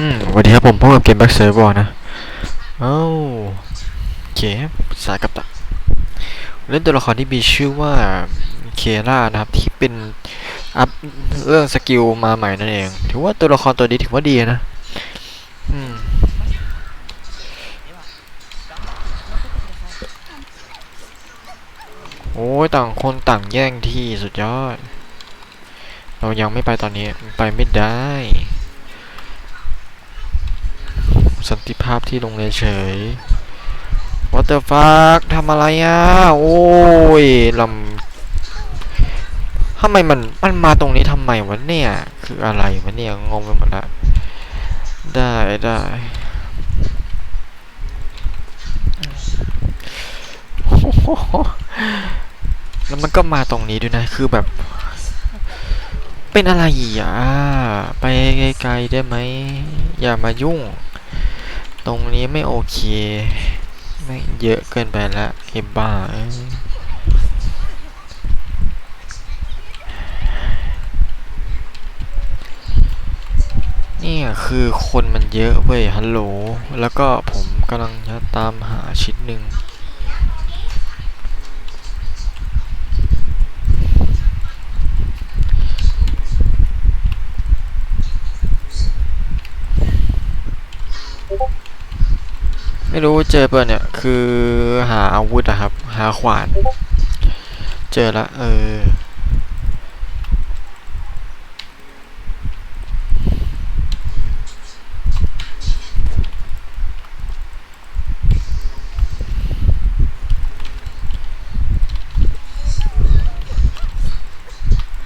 อืมสวัสดีครับผมพบกับเกม Back Server นะเอ้าโอเคสายกับตักเล่นตัวละครที่มีชื่อว่าเคล่านะครับที่เป็นอัพเรื่องสกิลมาใหม่นั่นเอง ถือว่าตัวละครตัวนี้ถือว่าดีนะอืมโอ้ยต่างคนต่างแย่งที่สุดยอด เรายังไม่ไปตอนนี้ไปไม่ได้ สันติภาพที่โรงเรียนเฉย What the fuck ทำอะไรอะ โอ้ยลำทำไมมัน มันมาตรงนี้ทำไมวะเนี่ย คืออะไรวะเนี่ย งงไปหมดละ ได้ได้แล้วมันก็มาตรงนี้ด้วยนะ คือแบบ เป็นอะไรอะ ไปไกลๆได้ไหม อย่ามายุ่ง ตรงนี้ไม่โอเคไม่งเยอะเกินไปและไอ้บ้าเอ้ยเนี่ยคือคนมันเยอะเว้ยฮัลโหล แล้วก็ผมกำลังจะตามหาชิ้นหนึ่ง ไม่รู้เจอเปล่าเนี่ย คือหาอาวุธอะครับ หาขวาน เจอละ เออ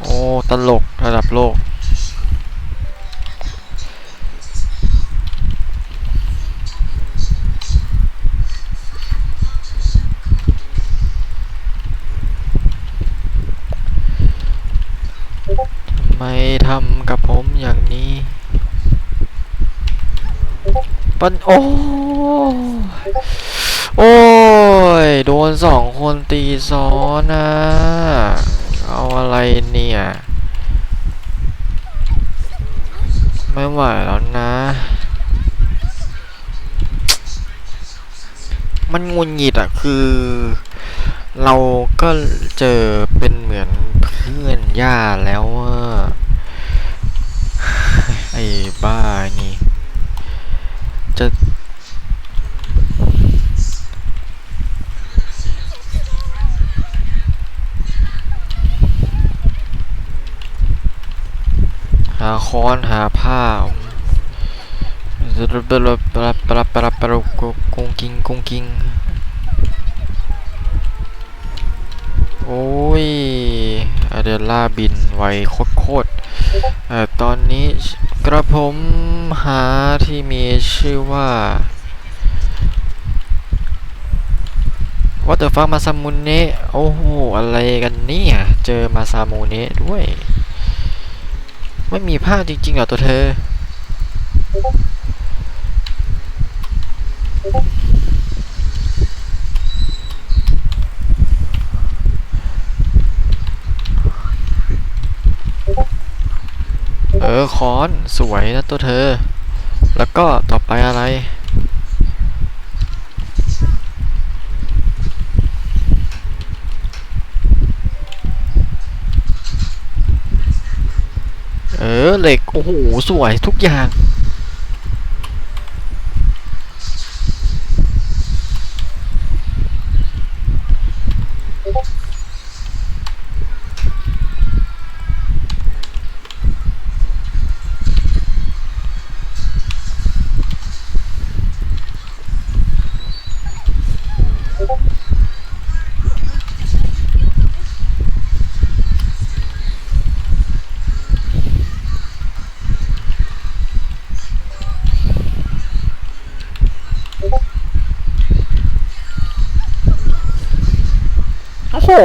โอ้ ตลกระดับโลก ทำไมทำกับผมอย่างนี้ ปันโอ้โอ้ย โดนสองคนตีซ้อนนะ เอาอะไรเนี่ย ไม่ไหวแล้วนะ มันงุนหงิดอะคือ เราก็เจอเป็นเหมือนเพื่อนย่าแล้วอะไอ้บ้านี่ จะ หา ค้อนหาผ้าปรับปรับปรับปรับปรับปรับกุ้งกิงกงกิง โอ้ยอเดล่าบินไวโคตรๆเอ่อตอนนี้กระผมหาที่มีชื่อว่า What the fuck มาซามุเนะโอ้โห อะไรกันเนี่ย เจอมาซามุเนะด้วย ไม่มีผ้าจริงๆเหรอตัวเธอ เออคอนสวยนะตัวเธอ แล้วก็ต่อไปอะไร อเหล็ก โอ้โห สวยทุกอย่าง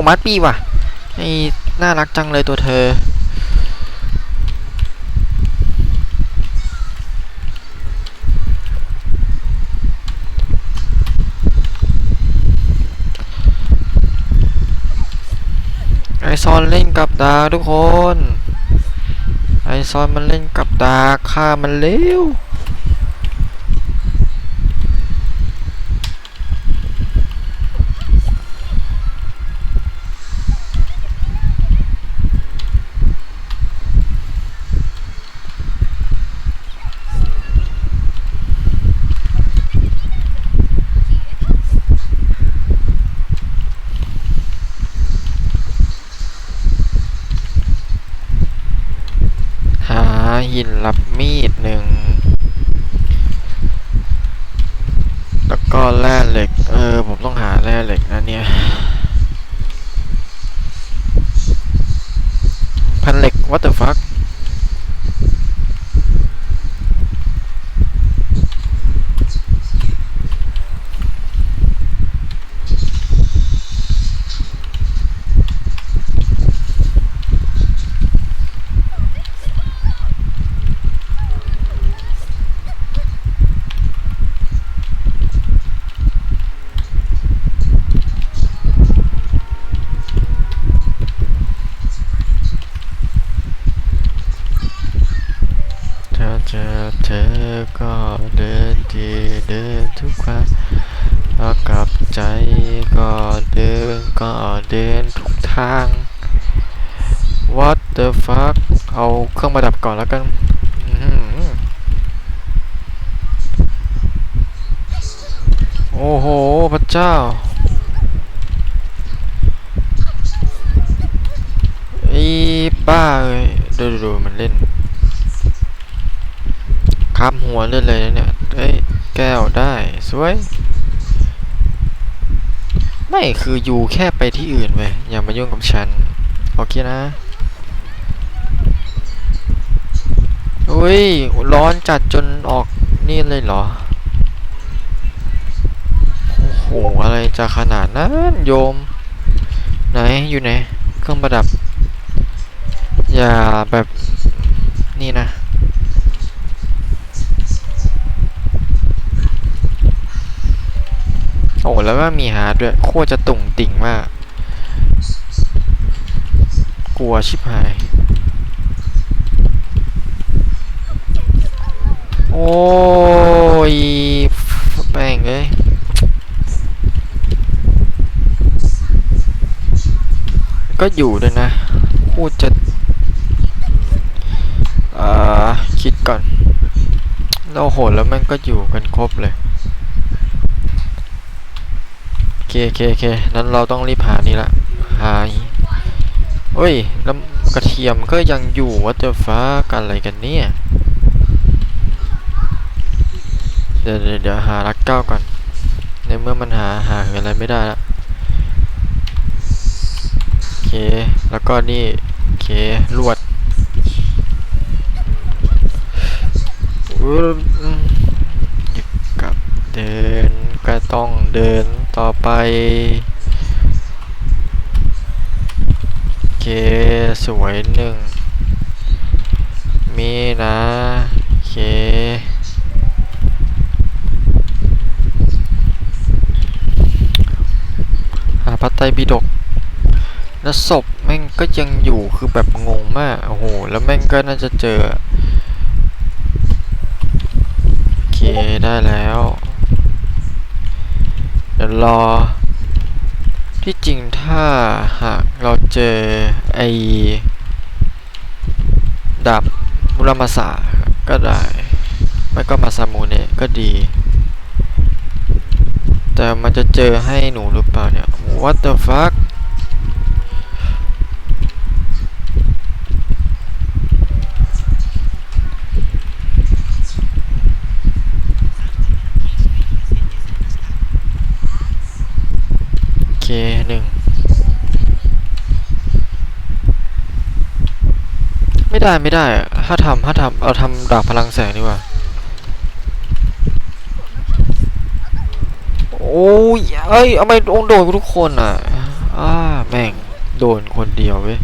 มัดปีว่ะไอ้น่ารักจังเลยตัวเธอ ไอซอนเล่นกับดาทุกคน ไอซอนมันเล่นกับดาฆ่ามันเร็ว หาหินรับมีดหนึ่ง แล้วก็แร่เหล็ก เออ ผมต้องหาแร่เหล็กนะเนี่ย พันเหล็กวัตเตอร์ฟักเจอเธอก็เดิน เดินทุกครั้งแล้วกลับใจก็เดินก็เดินทุกทาง What the fuck เอาเครื่องประดับก่อนแล้วกันอื้อหือโอ้โห พระเจ้าไอ้บ้าเอ้ยดูดูมันเล่นครับหัวเล่นเลยนะเนี่ยเอ้ย แก้วได้สวย ไม่คืออยู่แค่ไปที่อื่นเว้ยอย่ามายุ่งกับฉัน โอเคนะอุ้ย ร้อนจัดจนออกนี่เลยเหรอ โอ้โห อะไรจะขนาดนั้นโยม ไหน อยู่ไหน เครื่องประดับ อย่าแบบนี่นะ โอ้แล้วก็มีหาร์ดด้วย โคตรจะตุ่งติ่งมาก กลัวชิบหาย โอ้ยแป้งเลยก็อยู่ด้วยนะ พูดจะอ่าคิดก่อนเราโหดแล้วมันก็อยู่กันครบเลย โอ เคโอเคโอเคนั้นเราต้องรีบหานี่ละหาเฮ้ยแล้วกระเทียมก็ยังอยู่วัตเตอร์ฟ้ากันอะไรกันเนี่ยเดี๋ยวเดี๋ยวหารักเก้าก่อนในเมื่อมันหาหาอะไรไม่ได้ละโอเคแล้วก็นี่โอเคลวดอืมอืมหยิบกลับเดินก็ต้องเดิน ต่อไปเคสวยหนึ่ง มีนะเคหาพระไตรปิฎกแล้วศพแม่งก็ยังอยู่คือแบบงงมาก โอ้โห แล้วแม่งก็น่าจะเจอ โอเค ได้แล้ว เดี๋ยวรอ ที่จริงถ้าหากเราเจอไอ้ดาบมุรามาสะก็ได้ ไม่ก็มาซามูเนะก็ดี แต่มันจะเจอให้หนูหรือเปล่าเนี่ย What the fuck โอเคหนึ่ง ไม่ได้ไม่ได้ ถ้าทำถ้าทำเอาทำดาบพลังแสงดีกว่า โอ้ยเอ้ยทำไมโดนโดนทุกคนอะอ้าแม่งโดนคนเดียวเว้ย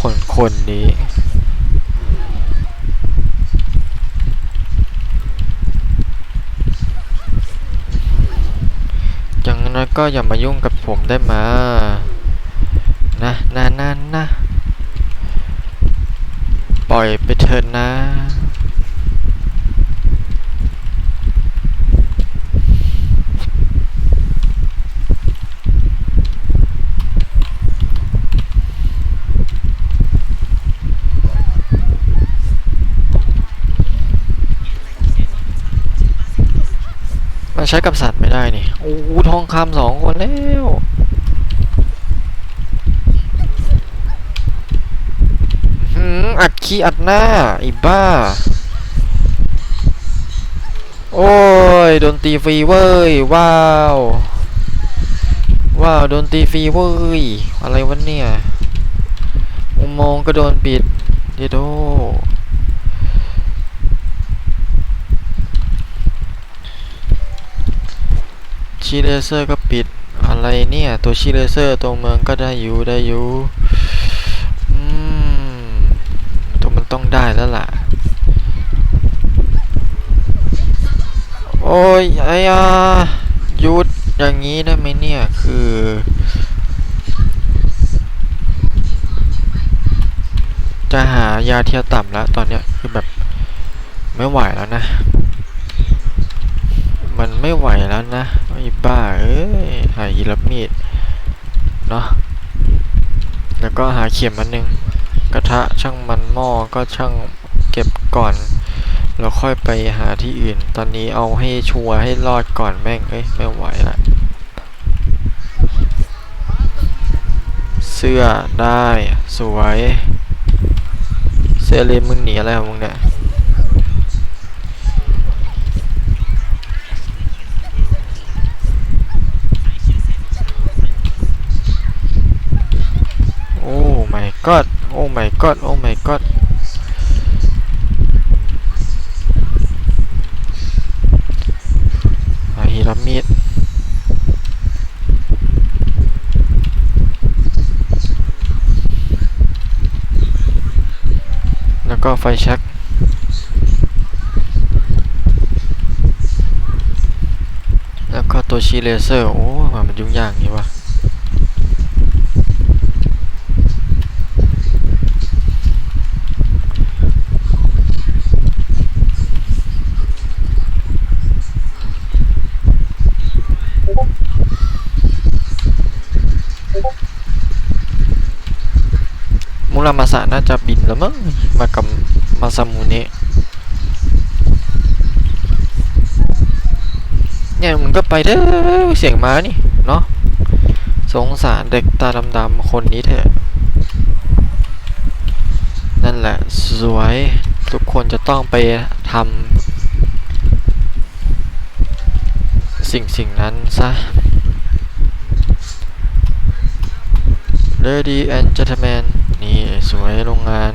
คนคนนี้อย่างนั้นก็อย่ามายุ่งกับผมได้มา นะนะนะนะ ล่อยไปเถิดนะ มันใช้กับสัตว์ไม่ได้นี่ โอ้โหทองคำสองคนแล้ว ออัดขี้อัดหน้าไอ้บ้า โอ้ยโดนตีฟรีเว้ย ว้าว ว้าวโดนตีฟรีเว้ย อะไรวะเนี่ยอุโมงค์ก็โดนปิดเดโดชีเลเซอร์ก็ปิดอะไรเนี่ย ตัวชีเลเซอร์ตัวเมืองก็ได้อยู่ได้อยู่ อืม ตัวมันต้อง ได้แล้วล่ะ โอ้ยไอ้ยายุดอย่างนี้ได้ไหมเนี่ย คือ จะหายาเทียต่ำแล้ว ตอนเนี้ยคือแบบไม่ไหวแล้วนะ มันไม่ไหวแล้วนะไอ้บ้า เอ้ย หายีรับมีด เนาะแล้วก็หาเข็มอันหนึง กระทะช่างมันหม้อก็ช่างเก็บก่อน แล้วค่อยไปหาที่อื่น ตอนนี้เอาให้ชัวร์ให้รอดก่อนแม่งเอ้ยไม่ไหวละเสื้อได้สวยเซเลนมึงหนีอะไรของมึงเนี่ยโอ้ my god โอ้ my god โอ้ my god อาฮีรับมีดแล้วก็ไฟแช็กแล้วก็ตัวชีเลเซอร์ โอ้ มันยุ่งยากนี่วะ รามาสะน่าจะบินแล้วมั้งมากับมาซามูเนะเนี่ยมันก็ไปเด้อเสียงม้านี่เนาะสงสารเด็กตาดำๆคนนี้เถอะ นั่นแหละ สวยทุกคนจะต้องไปทำสิ่งสิ่งนั้นซะ Lady and gentlemen นี่สวยโรงงาน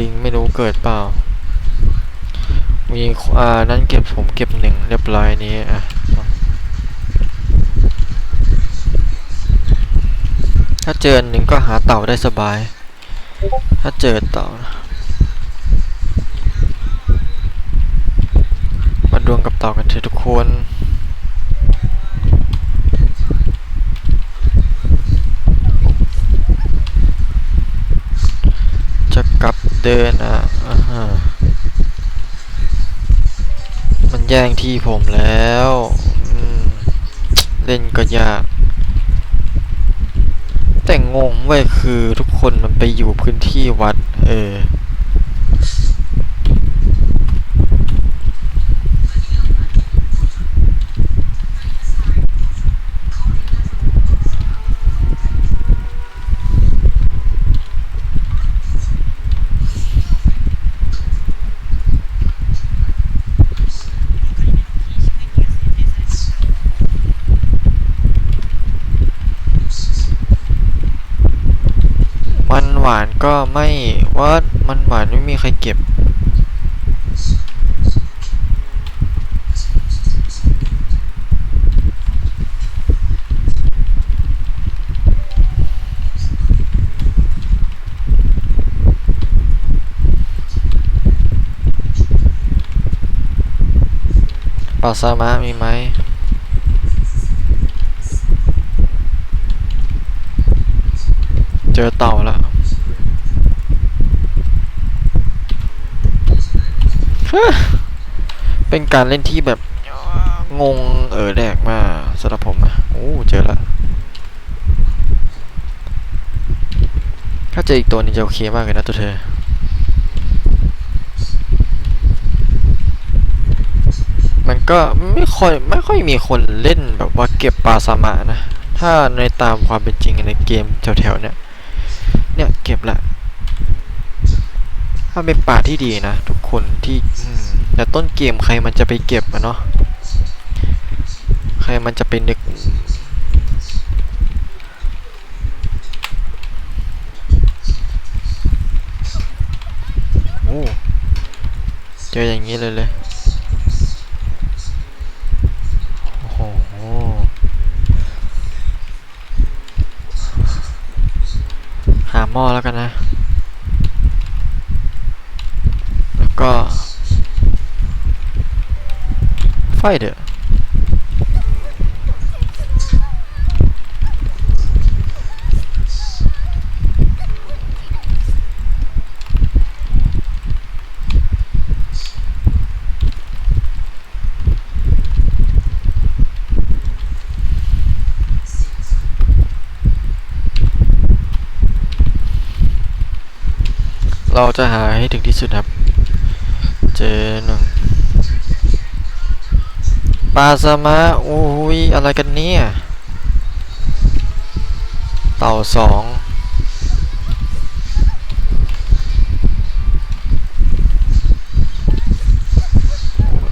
ลิงไม่รู้เกิดเปล่า มีอ่านั้นเก็บผมเก็บหนึ่งเรียบร้อยนี้อะถ้าเจอหนึ่งก็หาเต่าได้สบาย ถ้าเจอเต่า มาดวลกับเต่ากันเถอะทุกคน จะกลับ เดินอะฮะมันแย่งที่ผมแล้วเล่นก็ยาก แต่งงเว้ยคือทุกคนมันไปอยู่พื้นที่วัด เออ มัน หวานก็ไม่ว่ามันหวานไม่มีใครเก็บปลาซามะมีไหมเจอเต่าแล้ว เป็นการเล่นที่แบบงงเออแดกมากสำหรับผมอะโอ้เจอละถ้าเจออีกตัวนี้จะโอเคมากเลยนะตัวเธอมันก็ไม่ค่อยไม่ค่อยมีคนเล่นแบบว่าเก็บปลาสามะนะ ถ้าในตามความเป็นจริงในเกมแถวๆเนี้ยเนี่ยเก็บละ มันเป็นป่าที่ดีนะ ทุกคนที่แต่ต้นเกมใครมันจะไปเก็บอะเนาะใครมันจะไปนึกโอ้เจออย่างนี้เลยเลยโอ้โหหาหม้อแล้วกันนะ แล้วก็ ไฟเด้อเราจะหาให้ถึงที่สุดครับ เจอหนึ่ง ปลาสมะโอ้ยอะไรกันเนี่ย เต่าสอง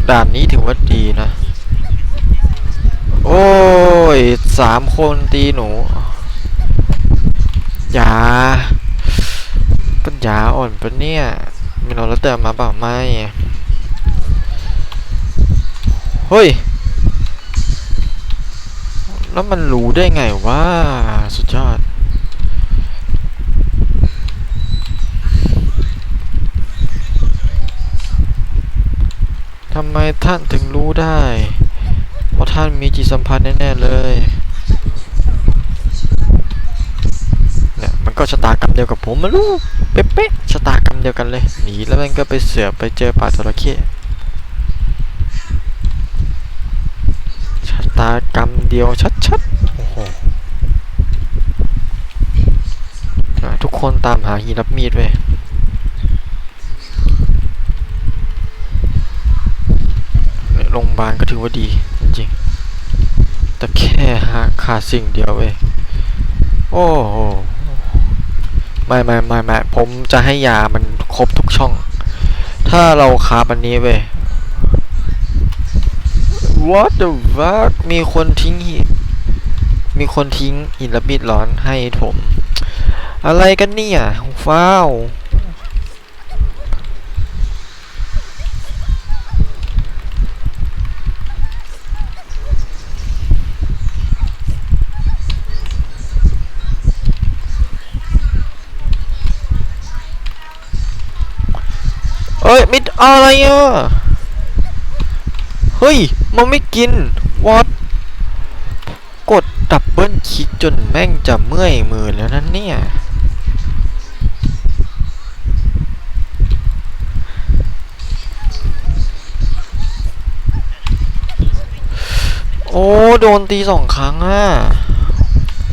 ด่านนี้ถือว่าดีนะ โอ้ยสามคนตีหนูย่าปัญญาอ่อนปะเนี่ยมีเราแล้วเติมมาเปล่าไม่ เฮ้ย แล้วมันรู้ได้ไงว่าสุดยอดทำไมท่านถึงรู้ได้ เพราะท่านมีจิตสัมพันธ์แน่ ๆ เลย เนี่ยมันก็ชะตากรรมเดียวกับผมมาลูกเป๊ะๆชะตากรรมเดียวกันเลย หนีแล้วมันก็ไปเสือไปเจอป่าจระเข้ชะ ตากรรมเดียวชัดๆ โอ้โหทุกคนตามหาฮีรับมีดเว้ยโรงพยาบาลก็ถือว่าดี จริงๆ แต่แค่หาขาดสิ่งเดียวเว้ย โอ้โห ไม่ไม่ไม่ไม่ผมจะให้ยามันครบทุกช่อง ถ้าเราคาบอันนี้เว้ย What the fuck มีคนทิ้งหิน มีคนทิ้งหินระบิดร้อนให้ผม อะไรกันเนี่ยฟ้าวเอ้ยมิดอะไรอะ เฮ้ย มันไม่กิน what กดดับเบิลคลิกจนแม่งจะเมื่อยมือแล้วนั่นเนี่ยโอ้ โดนตีสองครั้งอะ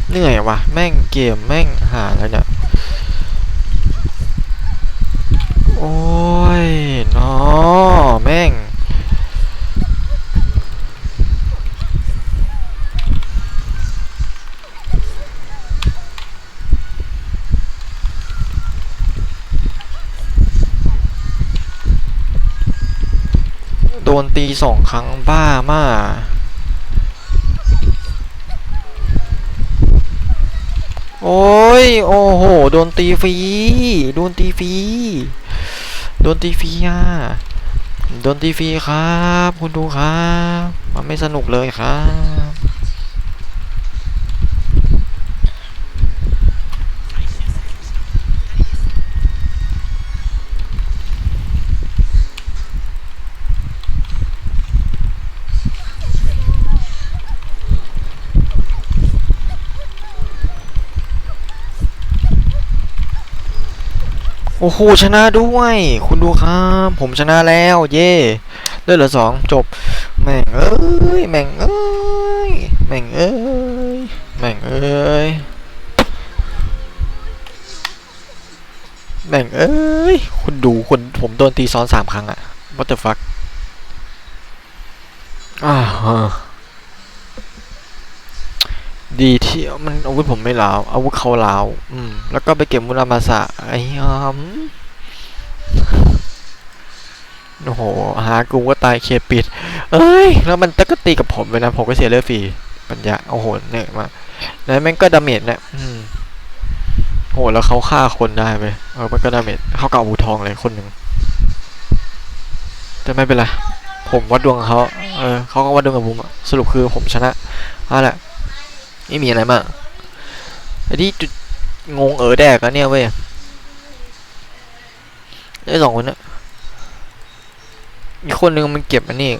เหนื่อยว่ะ แม่งเกม แม่งหาแล้วเนี่ย โอ้ยนอแม่ง โด นตีสองครั้งบ้ามากโอ้ย โอ้โห โดนตีฟรี โดนตีฟรี โดนตีฟรีอะ โดนตีฟรีครับ คุณดูครับ มันไม่สนุกเลยครับ โอ้โหชนะด้วย คุณดูครับ ผมชนะแล้ว เย่เลือดเหลือสองจบ แม่งเอ้ย แม่งเอ้ย แม่งเอ้ย แม่งเอ้ย แม่งเอ้ย คุณดูคุณผมโดนตีซ้อนสามครั้งอะ what the fuck อ่า ฮะดีที่มันอาวุธผมไม่ลาวอาวุธเขาลาว อืม แล้วก็ไปเก็บมุรามาสะไอ้ยอมโอ้โห หากูก็ตายเคปิด เอ้ย แล้วมันตะก็ตีกับผมเลยนะ ผมก็เสียเลือดฟรี ปัญญา โอ้โห เหนื่อยมาก แล้วแม่งก็ดาเมจนะอืมโห แล้วเขาฆ่าคนได้ไปเออมันก็ดาเมจเขาเก่าบูทองเลยคนหนึ่งแต่ไม่เป็นไร ผมวัดดวงเขา เออ เขาก็วัดดวงกับผม สรุปคือผมชนะเอาแหละ ไม่มีอะไรมากไอ้ที่จุดงงเออแดกอะเนี่ยเว้ยไอ้สองคนนะอีกคนนึงมันเก็บอันนี้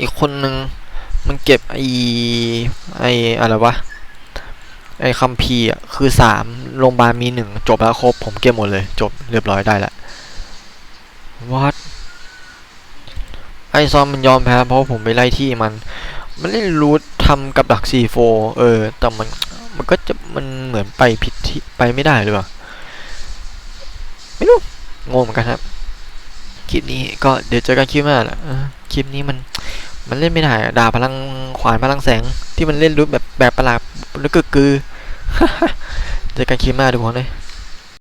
อีกคนนึงมันเก็บไอไออะไรวะ ไอคัมภีร์อะคือสามโรงพยาบาลมีหนึ่งจบแล้วครบ ผมเก็บหมดเลย จบเรียบร้อยได้ละวัดไอซอมมันยอมแพ้เพราะผมไปไล่ที่มัน มันเล่นรูททำกับดัก C4 เออ แต่มัน มันก็จะมันเหมือนไปผิดที่ไปไม่ได้หรือเปล่า ไม่รู้ งงเหมือนกันครับ คลิปนี้ก็เดี๋ยวเจอกันคลิปหน้าแหละคลิปนี้มัน มันเล่นไม่ได้ด่าพลังขวานพลังแสง ที่มันเล่นรูทแบบแบบประหลาดแล้วก็คือเจอกันคลิปหน้าทุกคนเลย